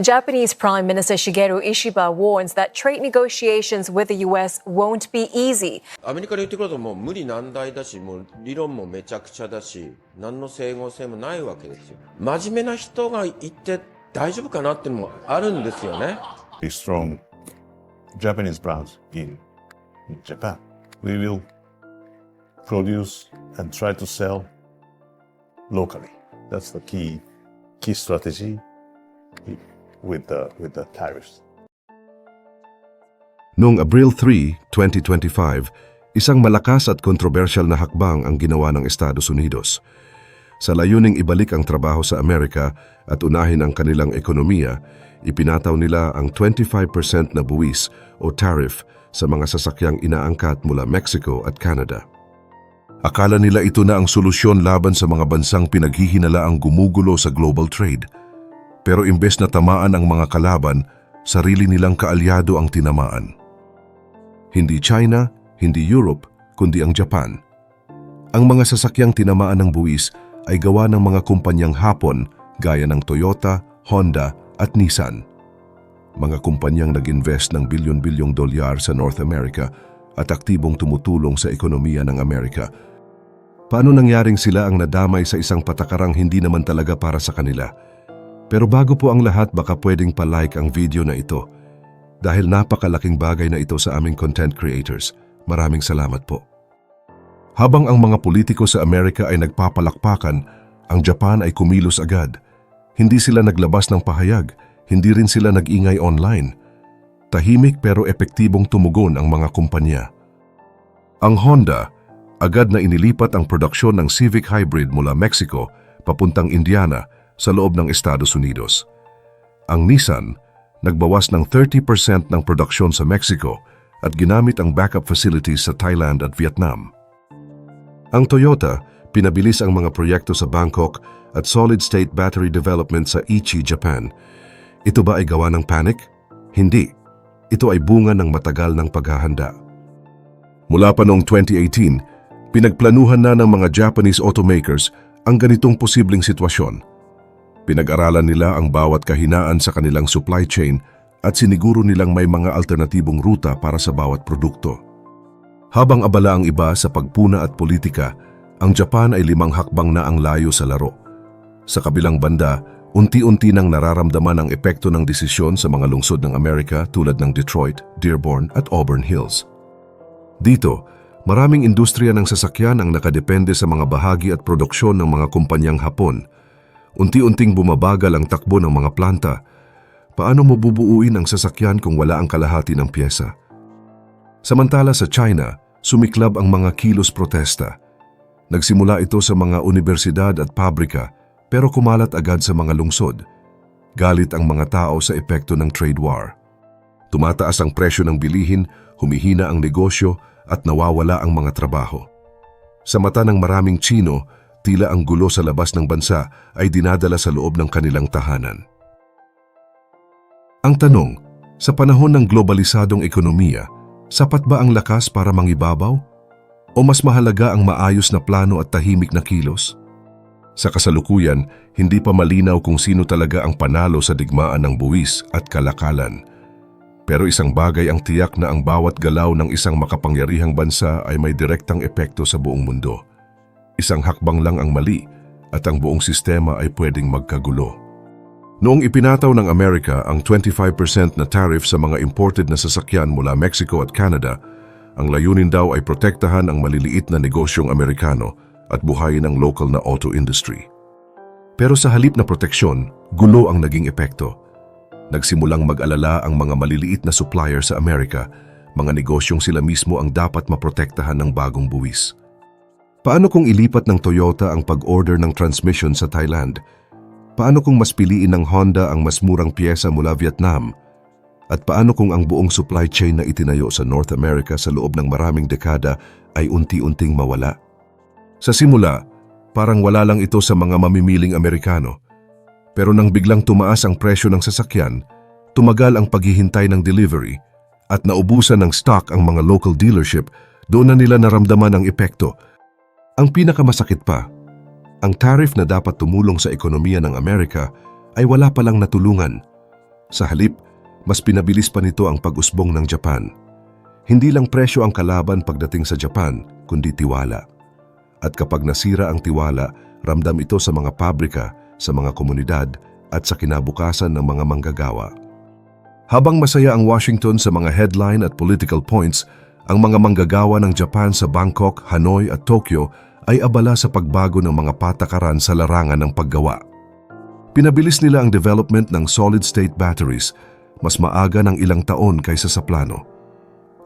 Japanese Prime Minister Shigeru Ishiba warns that trade negotiations with the U.S. won't be easy. アメリカで言ってくるともう無理難題だし、もう理論もめちゃくちゃだし、何の整合性もないわけですよ。真面目な人が言って大丈夫かなっていうのもあるんですよね。 a strong Japanese brands in Japan. We will produce and try to sell locally. That's the key key strategy With the with the tariffs. Noong Abril 3, 2025, isang malakas at kontrobersyal na hakbang ang ginawa ng Estados Unidos. Sa layuning ibalik ang trabaho sa Amerika at unahin ang kanilang ekonomiya, ipinataw nila ang 25% na buwis o tariff sa mga sasakyang inaangkat mula Mexico at Canada. Akala nila ito na ang solusyon laban sa mga bansang pinaghihinala ang gumugulo sa global trade. Pero imbes na tamaan ang mga kalaban, sarili nilang kaalyado ang tinamaan. Hindi China, hindi Europe, kundi ang Japan. Ang mga sasakyang tinamaan ng buwis ay gawa ng mga kumpanyang Hapon gaya ng Toyota, Honda at Nissan. Mga kumpanyang nag-invest ng bilyon-bilyong dolyar sa North America at aktibong tumutulong sa ekonomiya ng Amerika. Paano nangyaring sila ang nadamay sa isang patakarang hindi naman talaga para sa kanila? Pero bago po ang lahat baka pwedeng palike ang video na ito dahil napakalaking bagay na ito sa aming content creators. Maraming salamat po. Habang ang mga politiko sa Amerika ay nagpapalakpakan, ang Japan ay kumilos agad. Hindi sila naglabas ng pahayag, hindi rin sila nag-ingay online. Tahimik pero epektibong tumugon ang mga kumpanya. Ang Honda, agad na inilipat ang produksyon ng Civic Hybrid mula Mexico papuntang Indiana sa loob ng Estados Unidos. Ang Nissan, nagbawas ng 30% ng produksyon sa Mexico at ginamit ang backup facilities sa Thailand at Vietnam. Ang Toyota, pinabilis ang mga proyekto sa Bangkok at solid-state battery development sa Ichi, Japan. Ito ba ay gawa ng panic? Hindi. Ito ay bunga ng matagal ng paghahanda. Mula pa noong 2018, pinagplanuhan na ng mga Japanese automakers ang ganitong posibleng sitwasyon. Pinag-aralan nila ang bawat kahinaan sa kanilang supply chain at siniguro nilang may mga alternatibong ruta para sa bawat produkto. Habang abala ang iba sa pagpuna at politika, ang Japan ay limang hakbang na ang layo sa laro. Sa kabilang banda, unti-unti nang nararamdaman ang epekto ng desisyon sa mga lungsod ng Amerika tulad ng Detroit, Dearborn at Auburn Hills. Dito, maraming industriya ng sasakyan ang nakadepende sa mga bahagi at produksyon ng mga kumpanyang Hapon. Unti-unting bumabagal ang takbo ng mga planta. Paano mo bubuuin ang sasakyan kung wala ang kalahati ng pyesa? Samantala sa China, sumiklab ang mga kilos protesta. Nagsimula ito sa mga universidad at pabrika pero kumalat agad sa mga lungsod. Galit ang mga tao sa epekto ng trade war. Tumataas ang presyo ng bilihin, humihina ang negosyo at nawawala ang mga trabaho. Sa mata ng maraming Chino, tila ang gulo sa labas ng bansa ay dinadala sa loob ng kanilang tahanan. Ang tanong, sa panahon ng globalisadong ekonomiya, sapat ba ang lakas para mangibabaw? O mas mahalaga ang maayos na plano at tahimik na kilos? Sa kasalukuyan, hindi pa malinaw kung sino talaga ang panalo sa digmaan ng buwis at kalakalan. Pero isang bagay ang tiyak na ang bawat galaw ng isang makapangyarihang bansa ay may direktang epekto sa buong mundo. Isang hakbang lang ang mali at ang buong sistema ay pwedeng magkagulo. Noong ipinataw ng Amerika ang 25% na tariff sa mga imported na sasakyan mula Mexico at Canada, ang layunin daw ay protektahan ang maliliit na negosyong Amerikano at buhayin ang local na auto industry. Pero sa halip na proteksyon, gulo ang naging epekto. Nagsimulang mag-alala ang mga maliliit na supplier sa Amerika, mga negosyong sila mismo ang dapat maprotektahan ng bagong buwis. Paano kung ilipat ng Toyota ang pag-order ng transmission sa Thailand? Paano kung mas piliin ng Honda ang mas murang pyesa mula Vietnam? At paano kung ang buong supply chain na itinayo sa North America sa loob ng maraming dekada ay unti-unting mawala? Sa simula, parang wala lang ito sa mga mamimiling Amerikano. Pero nang biglang tumaas ang presyo ng sasakyan, tumagal ang paghihintay ng delivery at naubusan ng stock ang mga local dealership, doon na nila naramdaman ang epekto. Ang pinakamasakit pa, ang tariff na dapat tumulong sa ekonomiya ng Amerika ay wala palang natulungan. Sa halip, mas pinabilis pa nito ang pag-usbong ng Japan. Hindi lang presyo ang kalaban pagdating sa Japan, kundi tiwala. At kapag nasira ang tiwala, ramdam ito sa mga pabrika, sa mga komunidad, at sa kinabukasan ng mga manggagawa. Habang masaya ang Washington sa mga headline at political points, ang mga manggagawa ng Japan sa Bangkok, Hanoi at Tokyo ay abala sa pagbago ng mga patakaran sa larangan ng paggawa. Pinabilis nila ang development ng solid-state batteries, mas maaga ng ilang taon kaysa sa plano.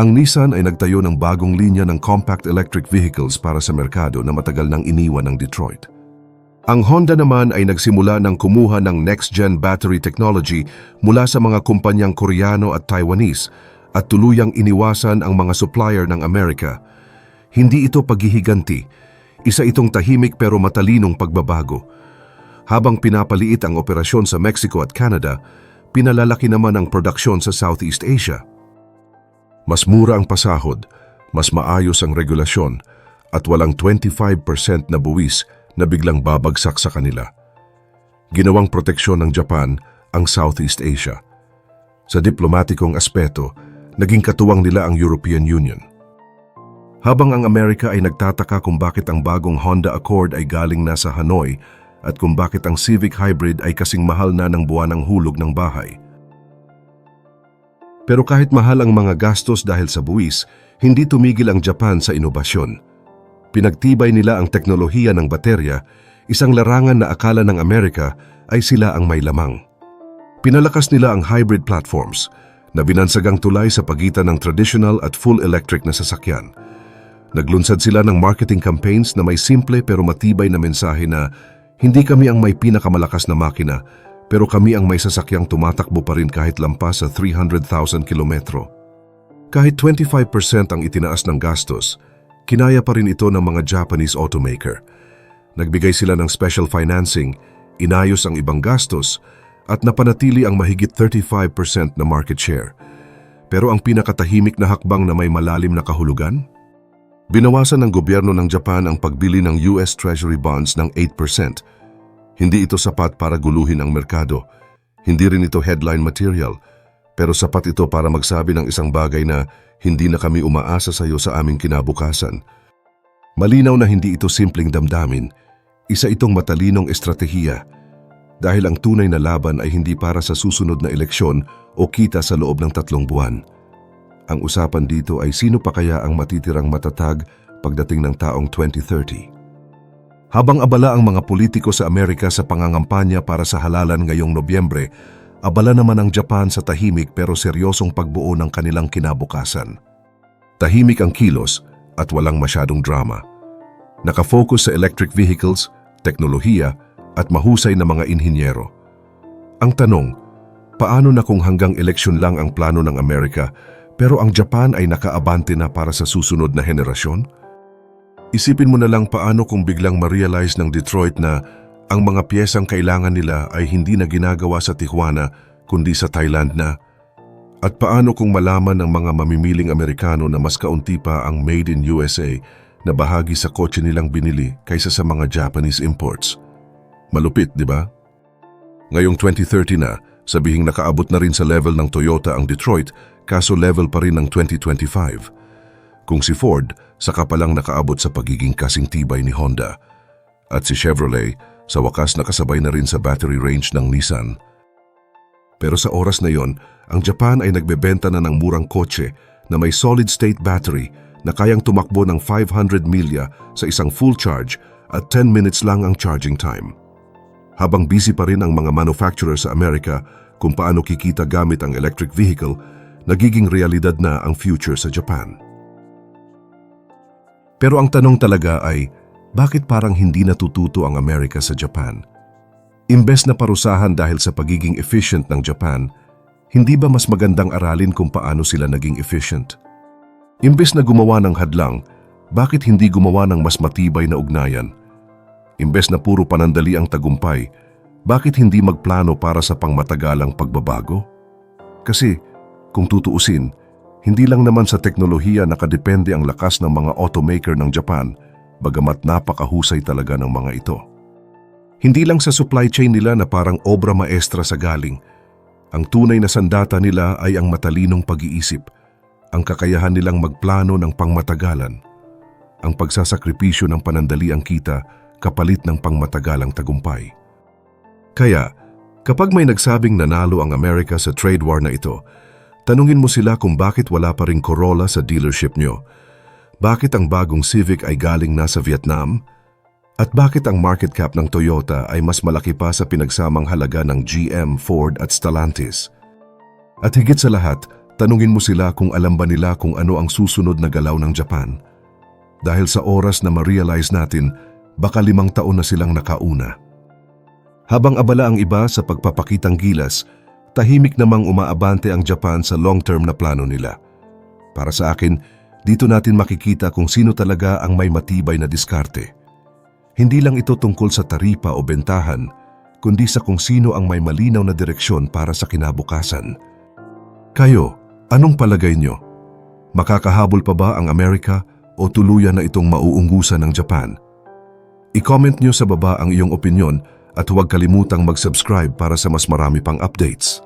Ang Nissan ay nagtayo ng bagong linya ng compact electric vehicles para sa merkado na matagal nang iniwan ng Detroit. Ang Honda naman ay nagsimula ng kumuha ng next-gen battery technology mula sa mga kumpanyang Koreano at Taiwanese at tuluyang iniwasan ang mga supplier ng Amerika. Hindi ito paghihiganti, isa itong tahimik pero matalinong pagbabago. Habang pinapaliit ang operasyon sa Mexico at Canada, pinalalaki naman ang produksyon sa Southeast Asia. Mas mura ang pasahod, mas maayos ang regulasyon, at walang 25% na buwis na biglang babagsak sa kanila. Ginawang proteksyon ng Japan ang Southeast Asia. Sa diplomatikong aspeto, naging katuwang nila ang European Union. Habang ang Amerika ay nagtataka kung bakit ang bagong Honda Accord ay galing na sa Hanoi at kung bakit ang Civic Hybrid ay kasing mahal na ng buwan ng hulog ng bahay. Pero kahit mahal ang mga gastos dahil sa buwis, hindi tumigil ang Japan sa inobasyon. Pinagtibay nila ang teknolohiya ng baterya, isang larangan na akala ng Amerika ay sila ang may lamang. Pinalakas nila ang hybrid platforms na binansagang tulay sa pagitan ng traditional at full electric na sasakyan. Naglunsad sila ng marketing campaigns na may simple pero matibay na mensahe na hindi kami ang may pinakamalakas na makina, pero kami ang may sasakyang tumatakbo pa rin kahit lampas sa 300,000 kilometro. Kahit 25% ang itinaas ng gastos, kinaya pa rin ito ng mga Japanese automaker. Nagbigay sila ng special financing, inayos ang ibang gastos, at napanatili ang mahigit 35% na market share. Pero ang pinakatahimik na hakbang na may malalim na kahulugan? Binawasan ng gobyerno ng Japan ang pagbili ng US Treasury bonds ng 8%. Hindi ito sapat para guluhin ang merkado. Hindi rin ito headline material. Pero sapat ito para magsabi ng isang bagay na hindi na kami umaasa sa iyo sa aming kinabukasan. Malinaw na hindi ito simpleng damdamin. Isa itong matalinong estratehiya. Dahil ang tunay na laban ay hindi para sa susunod na eleksyon o kita sa loob ng tatlong buwan. Ang usapan dito ay sino pa kaya ang matitirang matatag pagdating ng taong 2030. Habang abala ang mga politiko sa Amerika sa pangangampanya para sa halalan ngayong Nobyembre, abala naman ang Japan sa tahimik pero seryosong pagbuo ng kanilang kinabukasan. Tahimik ang kilos at walang masyadong drama. Nakafocus sa electric vehicles, teknolohiya at mahusay na mga inhinyero. Ang tanong, paano na kung hanggang eleksyon lang ang plano ng Amerika pero ang Japan ay nakaabante na para sa susunod na henerasyon? Isipin mo na lang paano kung biglang ma-realize ng Detroit na ang mga piyesang kailangan nila ay hindi na ginagawa sa Tijuana kundi sa Thailand na. At paano kung malaman ng mga mamimiling Amerikano na mas kaunti pa ang made in USA na bahagi sa kotse nilang binili kaysa sa mga Japanese imports? Malupit, di ba? Ngayong 2030 na, sabihing nakaabot na rin sa level ng Toyota ang Detroit kaso level pa rin ng 2025. Kung si Ford, saka pa lang nakaabot sa pagiging kasing tibay ni Honda. At si Chevrolet, sa wakas nakasabay na rin sa battery range ng Nissan. Pero sa oras na yon, ang Japan ay nagbebenta na ng murang kotse na may solid-state battery na kayang tumakbo ng 500 milya sa isang full charge at 10 minutes lang ang charging time. Habang busy pa rin ang mga manufacturer sa Amerika kung paano kikita gamit ang electric vehicle, nagiging realidad na ang future sa Japan. Pero ang tanong talaga ay, bakit parang hindi natututo ang Amerika sa Japan? Imbes na parusahan dahil sa pagiging efficient ng Japan, hindi ba mas magandang aralin kung paano sila naging efficient? Imbes na gumawa ng hadlang, bakit hindi gumawa ng mas matibay na ugnayan? Imbes na puro panandali ang tagumpay, bakit hindi magplano para sa pangmatagalang pagbabago? Kasi, kung tutuusin, hindi lang naman sa teknolohiya nakadepende ang lakas ng mga automaker ng Japan, bagamat napakahusay talaga ng mga ito. Hindi lang sa supply chain nila na parang obra maestra sa galing, Ang tunay na sandata nila ay ang matalinong pag-iisip, ang kakayahan nilang magplano ng pangmatagalan, ang pagsasakripisyo ng panandaliang kita kapalit ng pangmatagalang tagumpay. Kaya, kapag may nagsabing nanalo ang Amerika sa trade war na ito, tanungin mo sila kung bakit wala pa ring Corolla sa dealership nyo, bakit ang bagong Civic ay galing na sa Vietnam, at bakit ang market cap ng Toyota ay mas malaki pa sa pinagsamang halaga ng GM, Ford at Stellantis. At higit sa lahat, tanungin mo sila kung alam ba nila kung ano ang susunod na galaw ng Japan. Dahil sa oras na ma-realize natin, baka limang taon na silang nakauna. Habang abala ang iba sa pagpapakitang gilas, tahimik namang umaabante ang Japan sa long-term na plano nila. Para sa akin, dito natin makikita kung sino talaga ang may matibay na diskarte. Hindi lang ito tungkol sa taripa o bentahan, kundi sa kung sino ang may malinaw na direksyon para sa kinabukasan. Kayo, anong palagay nyo? Makakahabol pa ba ang Amerika o tuluyan na itong mauunggusan ng Japan? I-comment nyo sa baba ang iyong opinion at huwag kalimutang mag-subscribe para sa mas marami pang updates.